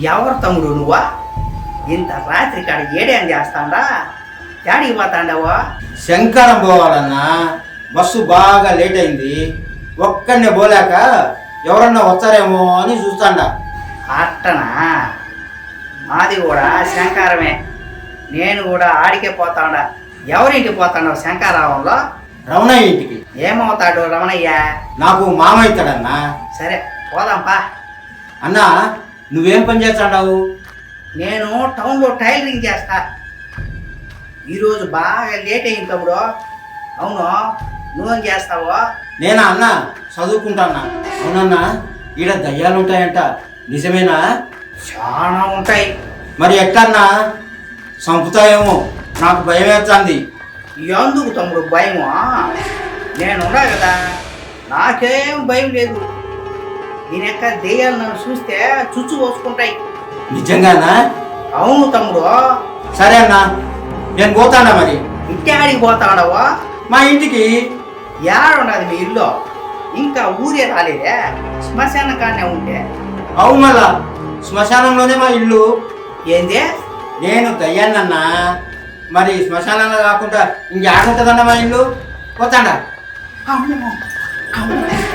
ఎవరు తమ్ముడు నువ్వా? ఇంత రాత్రి కాడ ఏడేం చేస్తాండా యాడికి పోతాండావా? శంకరం పోవాలన్నా బస్సు బాగా లేట్ అయింది. ఒక్కడనే పోలేక ఎవరన్నా వస్తారేమో అని చూస్తాండా. అట్టనా? మాది కూడా శంకారమే. నేను కూడా ఆడికే పోతాడా. ఎవరింటికి పోతాడావు శంకారావంలో? రమణయ్య ఇంటికి. ఏమవుతాడు రమణయ్య? నాకు మామ అవుతాడన్నా సరే పోదాంపా. అన్నా నువ్వేం పని చేస్తాడావు? నేను టౌన్లో టైలరింగ్ చేస్తా. ఈరోజు బాగా లేట్ అయింది తమ్ముడు. అవును నువ్వేం చేస్తావో? నేనా అన్న? చదువుకుంటానా? అవునన్నా ఈడ దయ్యాలు ఉంటాయంట. నిజమేనా? చాలా ఉంటాయి. మరి ఎట్టన్నా చంపుతాయేమో. నాకు భయం వేస్తుంది ఎందుకు తమ్ముడు భయము? నేనున్నా కదా. నాకేం భయం లేదు. యొక్క దెయ్యాలు నన్ను చూస్తే చుచ్చు పోసుకుంటాయి. నిజంగానా? అవును తమ్ముడు. సరే అన్నా నేను పోతానా మరి? ఇంటి ఆడికి పోతాడవా మా ఇంటికి? ఏడున్నది మీ ఇల్లు? ఇంకా ఊరే రాలేదే? శ్మశాన కానే ఉంటే. అవు మళ్ళా శ్మశానంలోనే మా ఇల్లు. ఏంది? నేను దయ్యాన్నన్నా. మరి శ్మశానంలో కాకుండా ఇంకేడుంటుందన్న మా ఇల్లు? పోతాడా అమ్మో, అమ్మో.